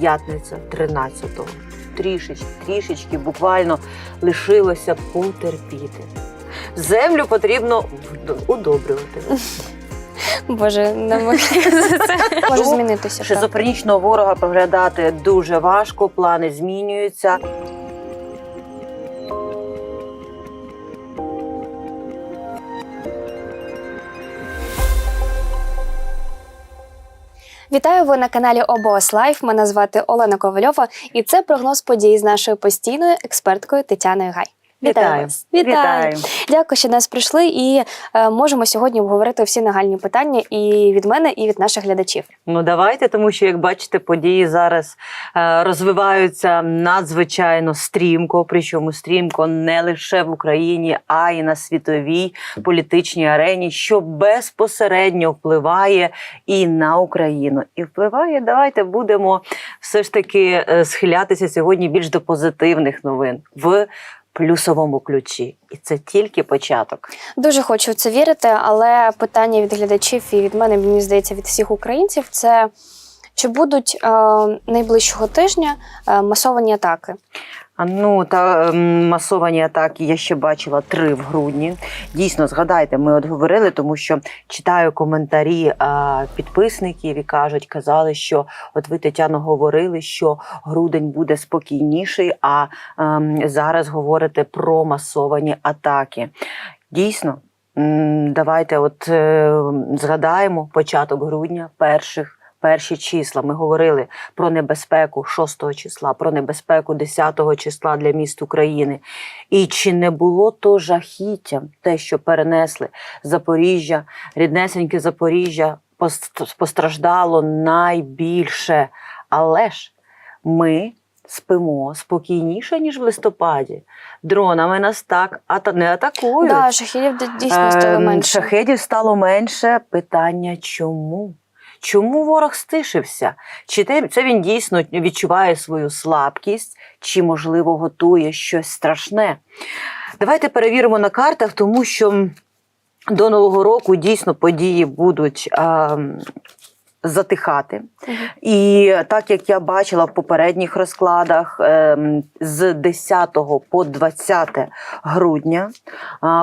п'ятниця 13-го. Трішечки, трішечки буквально лишилося потерпіти. Землю потрібно удобрювати. Боже, не може змінитися. Шизофренічного ворога проглядати дуже важко, плани змінюються. Вітаю ви на каналі ОБОС Лайф. Мене звати Олена Ковальова, і це прогноз подій з нашою постійною експерткою Тетяною Гай. Вітаю. вас. Вітаю. Дякую, що нас прийшли, і е, можемо сьогодні обговорити всі нагальні питання і від мене, і від наших глядачів. Ну давайте, тому що як бачите, події зараз е, розвиваються надзвичайно стрімко. Причому стрімко не лише в Україні, а й на світовій політичній арені, що безпосередньо впливає і на Україну. І впливає. Давайте будемо все ж таки е, схилятися сьогодні більш до позитивних новин в плюсовому ключі. І це тільки початок. Дуже хочу в це вірити, але питання від глядачів і від мене, мені здається, від всіх українців це чи будуть е, найближчого тижня е, масовані атаки? А, Ну та ем, масовані атаки я ще бачила три в грудні. Дійсно, згадайте, ми от говорили, тому що читаю коментарі а, підписників і кажуть, казали, що от ви Тетяно говорили, що грудень буде спокійніший, а ем, зараз говорите про масовані атаки. Дійсно. Давайте, от е, згадаємо початок грудня, перших перші числа. Ми говорили про небезпеку 6 числа, про небезпеку 10 числа для міст України. І чи не було то жахіттям, те, що перенесли Запоріжжя, ріднесеньке Запоріжжя постраждало найбільше. Але ж ми. Спимо спокійніше, ніж в листопаді. Дронами нас так ата- не атакують. Да, шахідів дійсно стало Ем, менше. Шахедів стало менше. Питання чому? Чому ворог стишився? Чи це він дійсно відчуває свою слабкість, чи, можливо, готує щось страшне? Давайте перевіримо на картах, тому що до Нового року дійсно події будуть. Затихати. Мгм. І так як я бачила в попередніх розкладах, ем, з 10 по 20 грудня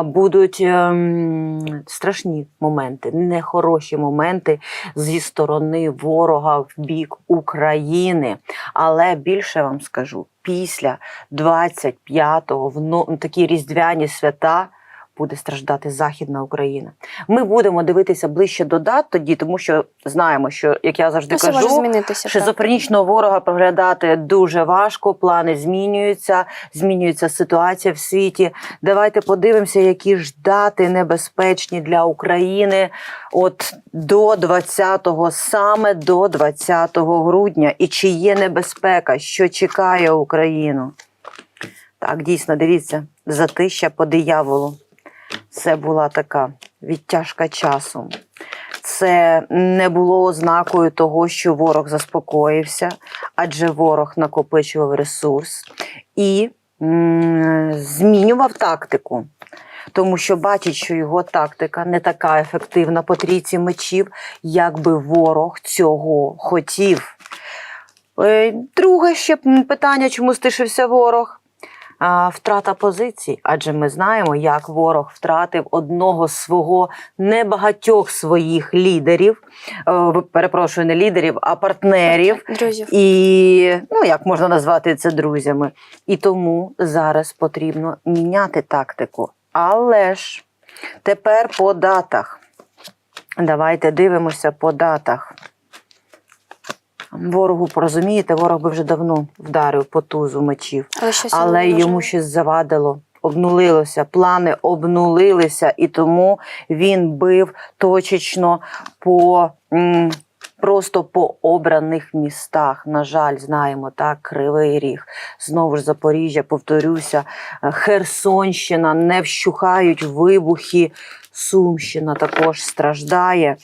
будуть ем, страшні моменти, нехороші моменти зі сторони ворога в бік України. Але більше вам скажу, після 25-го, в такі різдвяні свята. Буде страждати Західна Україна. Ми будемо дивитися ближче до дат тоді, тому що знаємо, що як я завжди Все кажу, змінитися. Шизофренічного ворога проглядати дуже важко, плани змінюються, змінюється ситуація в світі. Давайте подивимося, які ж дати небезпечні для України от до 20-го, саме до 20 грудня. І чи є небезпека, що чекає Україну? Так, дійсно, дивіться, затища по дияволу. Це була така відтяжка часу. Це не було ознакою того, що ворог заспокоївся, адже ворог накопичував ресурс і змінював тактику. Тому що бачить, що його тактика не така ефективна по трійці мечів, як би ворог цього хотів. Е, Друге ще питання, чому стишився ворог? А, Втрата позицій, адже ми знаємо, як ворог втратив одного з свого небагатьох своїх лідерів, е, перепрошую, не лідерів, а партнерів. Друзів. І ну як можна назвати це друзями. І тому зараз потрібно міняти тактику. Але ж тепер по датах. Давайте дивимося по датах. Ворогу порозумієте, ворог би вже давно вдарив по тузу мечів, Але, але йому щось завадило. Обнулилося, плани обнулилися, і тому він бив точечно по м, просто по обраних містах. На жаль, знаємо так, Кривий Ріг. Знову ж Запоріжжя, повторюся, е, Херсонщина не вщухають вибухи. Сумщина також страждає.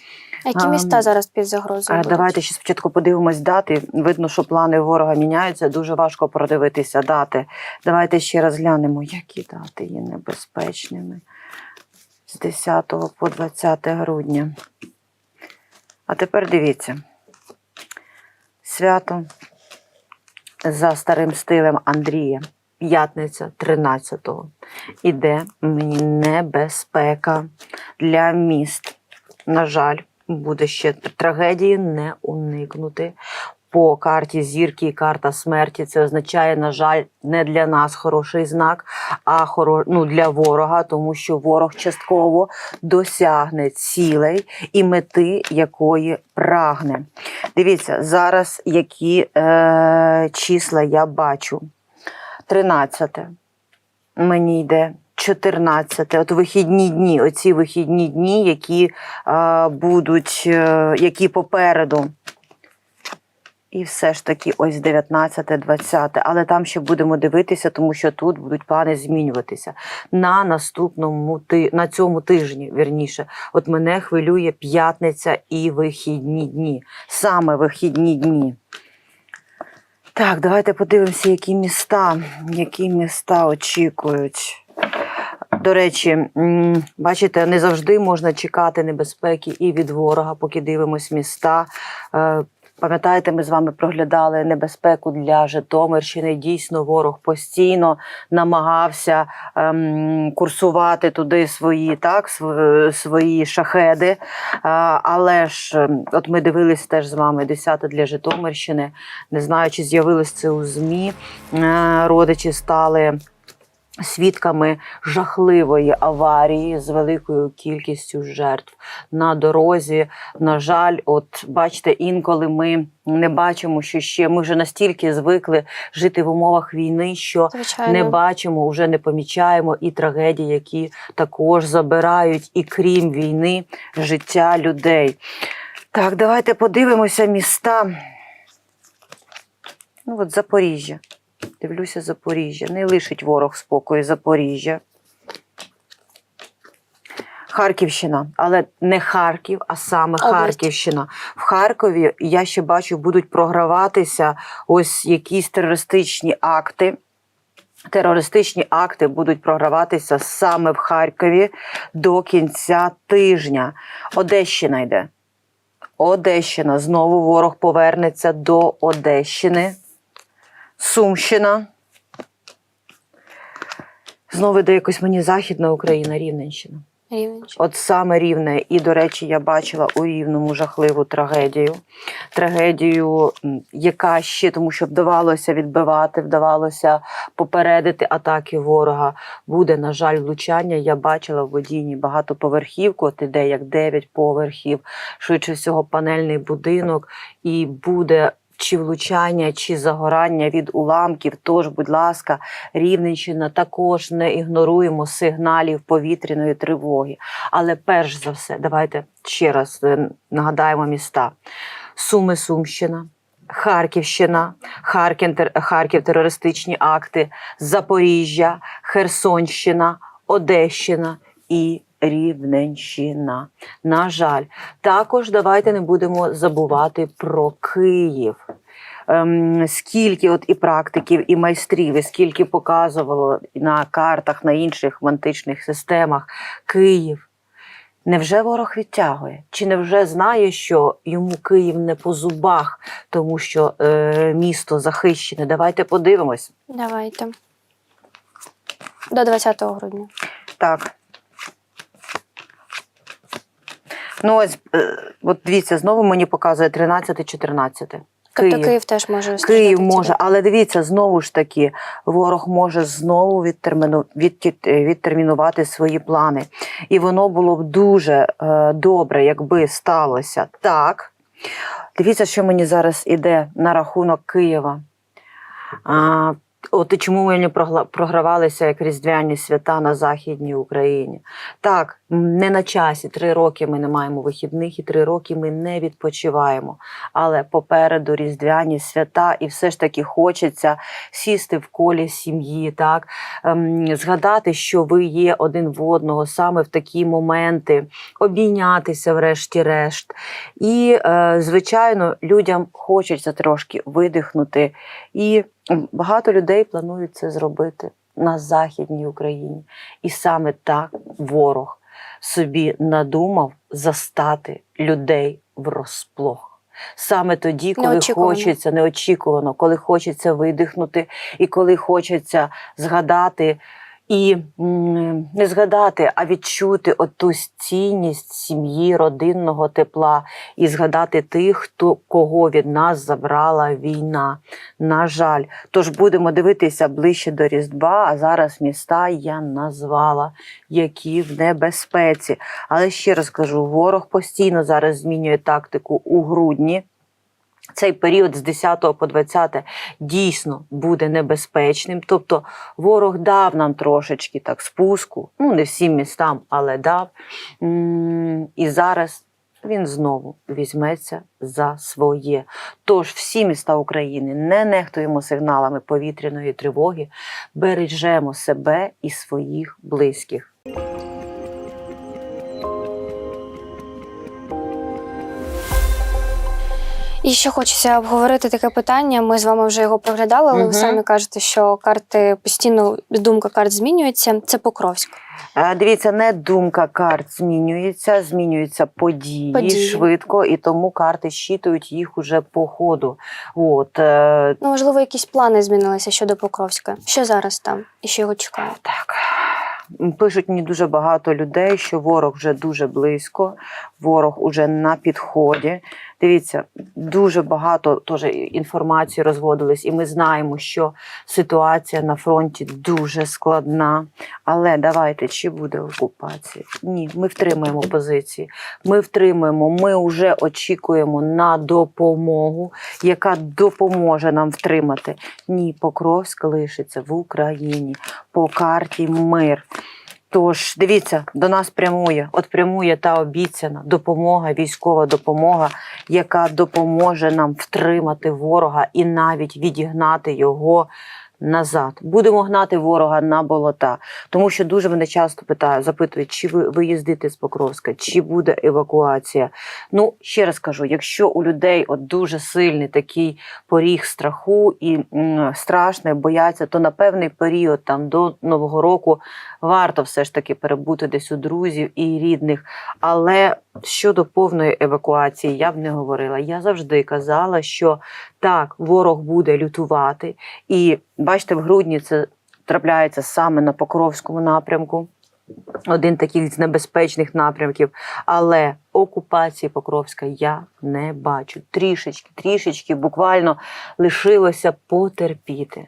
Які міста зараз під загрозою? Будуть? давайте ще спочатку подивимось дати. Видно, що плани ворога міняються. Дуже важко продивитися дати. Давайте ще раз глянемо, які дати є небезпечними з 10 по 20 грудня. А тепер дивіться. Свято за старим стилем Андрія. П'ятниця 13-го. Іде мені небезпека для міст. На жаль, буде ще трагедії не уникнути. По карті зірки і карта смерті це означає, на жаль, не для нас хороший знак, а ну, для ворога, тому що ворог частково досягне цілей і мети, якої прагне. Дивіться, зараз які е, числа я бачу. 13 мені йде. 14, от вихідні дні, оці вихідні дні, які е, будуть, е, які попереду. І все ж таки, ось 19, 20. Але там ще будемо дивитися, тому що тут будуть плани змінюватися. На наступному на цьому тижні, вірніше, от мене хвилює п'ятниця і вихідні дні. Саме вихідні дні. Так, давайте подивимося, які міста, які міста очікують. До речі, бачите, не завжди можна чекати небезпеки і від ворога, поки дивимось міста. Е, Пам'ятаєте, ми з вами проглядали небезпеку для Житомирщини. Дійсно, ворог постійно намагався ем, курсувати туди свої, так, свої шахеди. А, але ж, ем, от ми дивились теж з вами 10 для Житомирщини. Не знаю, чи з'явилось це у ЗМІ. Е, родичі стали свідками жахливої аварії з великою кількістю жертв на дорозі. На жаль, от бачите, інколи ми не бачимо, що ще ми вже настільки звикли жити в умовах війни, що Звичайно. не бачимо, вже не помічаємо і трагедії, які також забирають, і крім війни, життя людей. Так, давайте подивимося міста. Ну, от Запоріжжя. Дивлюся Запоріжжя. Не лишить ворог спокою Запоріжжя. Харківщина, але не Харків, а саме Область. Харківщина. В Харкові я ще бачу, будуть програватися ось якісь терористичні акти. Терористичні акти будуть програватися саме в Харкові до кінця тижня. Одещина йде. Одещина. Знову ворог повернеться до Одещини. Сумщина. Знову йде якось мені Західна Україна, Рівненщина. Рівненщина. От саме рівне. І, до речі, я бачила у рівному жахливу трагедію. Трагедію, яка ще тому, що вдавалося відбивати, вдавалося попередити атаки ворога. Буде, на жаль, влучання. Я бачила в водійні багатоповерхівку, от іде як 9 поверхів, швидше всього, панельний будинок, і буде. Чи влучання, чи загорання від уламків. Тож, будь ласка, Рівненщина також не ігноруємо сигналів повітряної тривоги. Але перш за все, давайте ще раз е, нагадаємо міста: Суми, Сумщина, Харківщина, Харків, Харків терористичні акти, Запоріжжя, Херсонщина, Одещина і Рівненщина. На жаль, також давайте не будемо забувати про Київ. Ем, скільки от і практиків, і майстрів, і скільки показувало на картах, на інших мантичних системах Київ. Невже ворог відтягує? Чи невже знає, що йому Київ не по зубах, тому що е, місто захищене? Давайте подивимось. Давайте. До 20 грудня. Так. Ну, ось, е, от дивіться, знову мені показує 13-14. Тобто Київ теж може Київ може, але дивіться, знову ж таки, ворог може знову відтерміну, відті- е, відтермінувати свої плани. І воно було б дуже е, добре, якби сталося так. Дивіться, що мені зараз іде на рахунок Києва. А, от і чому мені прогла- програвалися як різдвяні свята на Західній Україні? Так, не на часі. Три роки ми не маємо вихідних, і три роки ми не відпочиваємо. Але попереду різдвяні свята, і все ж таки хочеться сісти в колі сім'ї, так ем, згадати, що ви є один в одного саме в такі моменти, обійнятися, врешті-решт. І, е, звичайно, людям хочеться трошки видихнути. І багато людей планують це зробити на Західній Україні. І саме так ворог собі надумав застати людей врозплох. Саме тоді, коли Неочікувано. хочеться неочікувано, коли хочеться видихнути, і коли хочеться згадати і не згадати, а відчути оту цінність сім'ї, родинного тепла, і згадати тих, хто кого від нас забрала війна. На жаль, тож будемо дивитися ближче до Різдва. А зараз міста я назвала, які в небезпеці. Але ще раз кажу: ворог постійно зараз змінює тактику у грудні. Цей період з 10 по 20 дійсно буде небезпечним. Тобто ворог дав нам трошечки так спуску, ну не всім містам, але дав. І зараз він знову візьметься за своє. Тож всі міста України не нехтуємо сигналами повітряної тривоги, бережемо себе і своїх близьких. І ще хочеться обговорити таке питання. Ми з вами вже його проглядали, але Мгм. ви самі кажете, що карти постійно думка карт змінюється. Це Покровськ. Дивіться, не думка карт змінюється, змінюються події, Події. швидко, і тому карти щитують їх уже по ходу. От, е, Ну, можливо, якісь плани змінилися щодо Покровська. Що зараз там і що його чекає? так. Пишуть мені дуже багато людей, що ворог вже дуже близько, ворог уже на підході. Дивіться, дуже багато теж інформації розводились, і ми знаємо, що ситуація на фронті дуже складна. Але давайте, чи буде окупація? Ні, ми втримаємо позиції. Ми втримуємо, ми вже очікуємо на допомогу, яка допоможе нам втримати. Ні, Покровськ лишиться в Україні по карті мир. Тож дивіться, до нас прямує, от прямує та обіцяна допомога, військова допомога, яка допоможе нам втримати ворога і навіть відігнати його назад. Будемо гнати ворога на болота, тому що дуже мене часто питають, запитують, чи ви виїздите з Покровська, чи буде евакуація. Ну ще раз кажу, якщо у людей от дуже сильний такий поріг страху і м, страшно, бояться, то на певний період там до нового року варто все ж таки перебути десь у друзів і рідних. Але щодо повної евакуації я б не говорила. Я завжди казала, що так, ворог буде лютувати, і бачите, в грудні це трапляється саме на Покровському напрямку. Один таких з небезпечних напрямків, але окупації Покровська я не бачу. Трішечки, трішечки буквально лишилося потерпіти.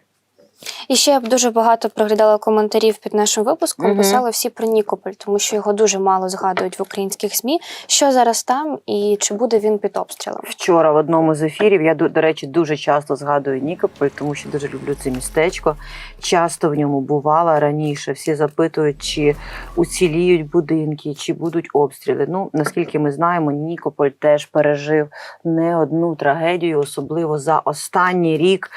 І ще я б дуже багато проглядала коментарів під нашим випуском. Мгм. Писали всі про Нікополь, тому що його дуже мало згадують в українських ЗМІ. Що зараз там і чи буде він під обстрілом? Вчора в одному з ефірів я до речі дуже часто згадую Нікополь, тому що дуже люблю це містечко. Часто в ньому бувала раніше. Всі запитують, чи уціліють будинки, чи будуть обстріли. Ну наскільки ми знаємо, Нікополь теж пережив не одну трагедію, особливо за останній рік.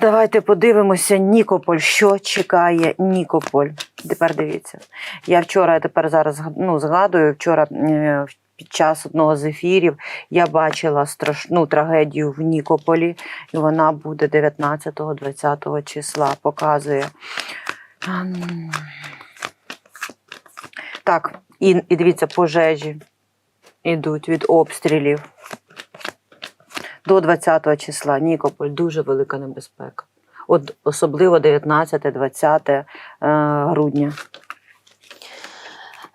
Давайте подивимося, Нікополь, що чекає Нікополь. Тепер дивіться. Я вчора, тепер зараз ну, згадую, вчора е, під час одного з ефірів я бачила страшну трагедію в Нікополі, і вона буде 19-20 числа. Показує. Так, і, і дивіться, пожежі йдуть від обстрілів. До 20 числа Нікополь дуже велика небезпека. От особливо 19-20 е, грудня.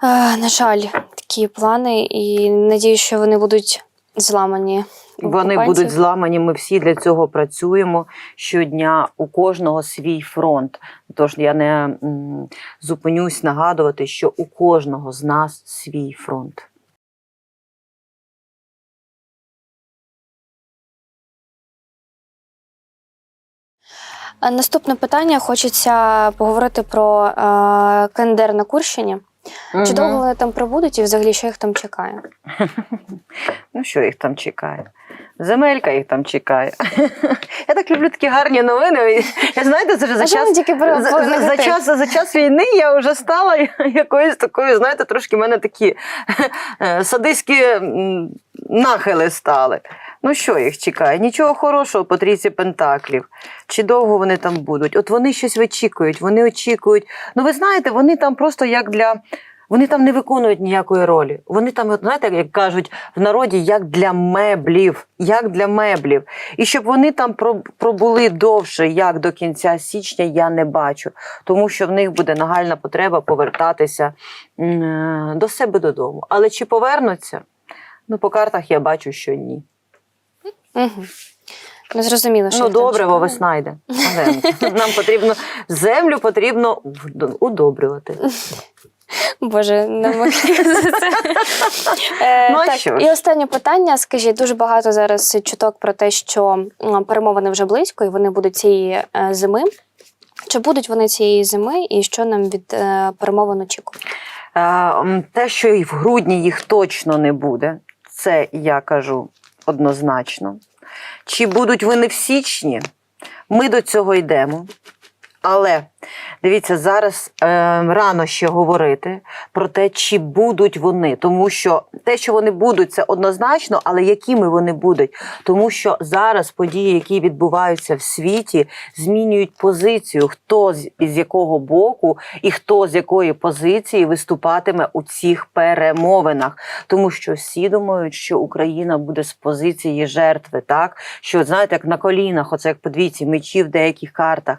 Е, на жаль, такі плани, і надію, що вони будуть зламані. Вони окупантів. будуть зламані. Ми всі для цього працюємо щодня. У кожного свій фронт. Тож я не зупинюсь нагадувати, що у кожного з нас свій фронт. Наступне питання хочеться поговорити про е, КНДР на Курщині. Чи довго вони там пробудуть і взагалі що їх там чекає? Ну, що їх там чекає? Земелька їх там чекає. Я так люблю такі гарні новини. Я знаєте, це вже за час за, за, час, за час війни я вже стала якоюсь такою, знаєте, трошки в мене такі е, садиські нахили стали. Ну, що їх чекає? Нічого хорошого по трійці пентаклів. Чи довго вони там будуть? От вони щось вичікують, вони очікують. Ну, ви знаєте, вони там просто як для Вони там не виконують ніякої ролі. Вони там, знаєте, як кажуть в народі, як для меблів, як для меблів. І щоб вони там пробули довше, як до кінця січня, я не бачу, тому що в них буде нагальна потреба повертатися е, до себе додому. Але чи повернуться? Ну, по картах я бачу, що ні. Угу. Ну, зрозуміло, що Ну, добре, чекає. весна йде. Нам потрібно землю потрібно удобрювати. Боже, не за це. Е, Ну, так, що ж? і останнє питання. Скажіть, дуже багато зараз чуток про те, що перемовини вже близько, і вони будуть цієї е, зими. Чи будуть вони цієї зими, і що нам від е, перемовин очікувати? Е, Те, що і в грудні їх точно не буде, це я кажу однозначно. Чи будуть вони в січні? Ми до цього йдемо. Але дивіться, зараз е, рано ще говорити про те, чи будуть вони, тому що те, що вони будуть, це однозначно, але якими вони будуть, тому що зараз події, які відбуваються в світі, змінюють позицію, хто з, з якого боку і хто з якої позиції виступатиме у цих перемовинах, тому що всі думають, що Україна буде з позиції жертви, так? Що знаєте, як на колінах, оце як подивіться, мечі в деяких картах.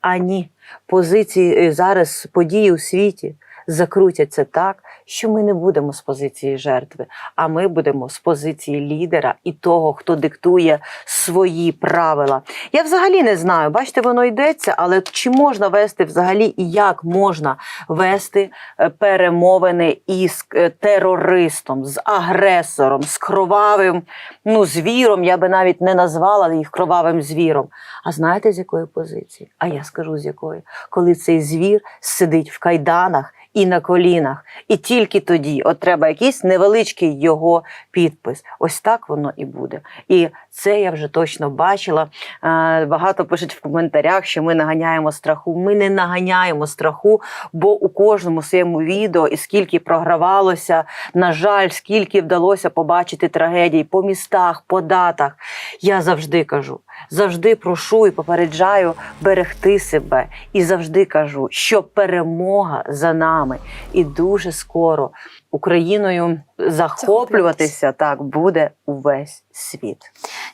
А ні, позиції е, зараз події у світі закрутяться так, що ми не будемо з позиції жертви, а ми будемо з позиції лідера і того, хто диктує свої правила. Я взагалі не знаю, бачите, воно йдеться, але чи можна вести взагалі і як можна вести е, перемовини із е, терористом, з агресором, з кровавим ну, звіром, я би навіть не назвала їх кровавим звіром. А знаєте, з якої позиції? А я скажу з якої. Коли цей звір сидить в кайданах і на колінах, і тільки тоді от треба якийсь невеличкий його підпис. Ось так воно і буде. І це я вже точно бачила. Е, Багато пишуть в коментарях, що ми наганяємо страху. Ми не наганяємо страху, бо у кожному своєму відео і скільки програвалося, на жаль, скільки вдалося побачити трагедій по містах, по датах. Я завжди кажу, завжди прошу і попереджаю берегти себе. І завжди кажу, що перемога за нами. І дуже скоро Україною захоплюватися так буде увесь світ.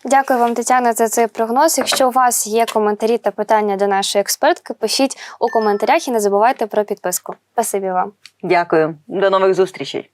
Дякую вам, Тетяна, за цей прогноз. Якщо у вас є коментарі та питання до нашої експертки, пишіть у коментарях і не забувайте про підписку. Спасибі вам. Дякую, до нових зустрічей.